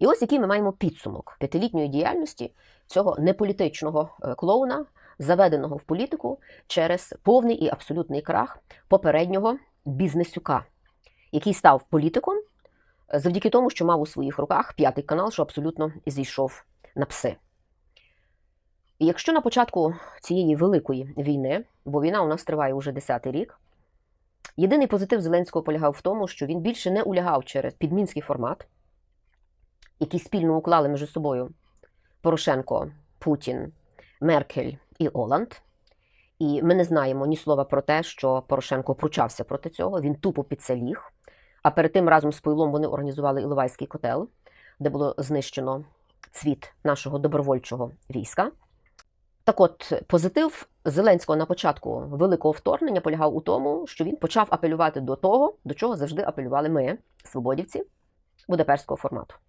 І ось який ми маємо підсумок п'ятилітньої діяльності цього неполітичного е, клоуна, заведеного в політику через повний і абсолютний крах попереднього бізнесюка, який став політиком е, завдяки тому, що мав у своїх руках п'ятий канал, що абсолютно зійшов на пси. І якщо на початку цієї великої війни, бо війна у нас триває уже 10-й рік, єдиний позитив Зеленського полягав в тому, що він більше не улягав через підмінський формат, який спільно уклали між собою Порошенко, Путін, Меркель і Оланд. І ми не знаємо ні слова про те, що Порошенко пручався проти цього. Він тупо під це ліг. А перед тим разом з Пойлом вони організували Іловайський котел, де було знищено цвіт нашого добровольчого війська. Так от, позитив Зеленського на початку великого вторгнення полягав у тому, що він почав апелювати до того, до чого завжди апелювали ми, свободівці, Будапештського формату.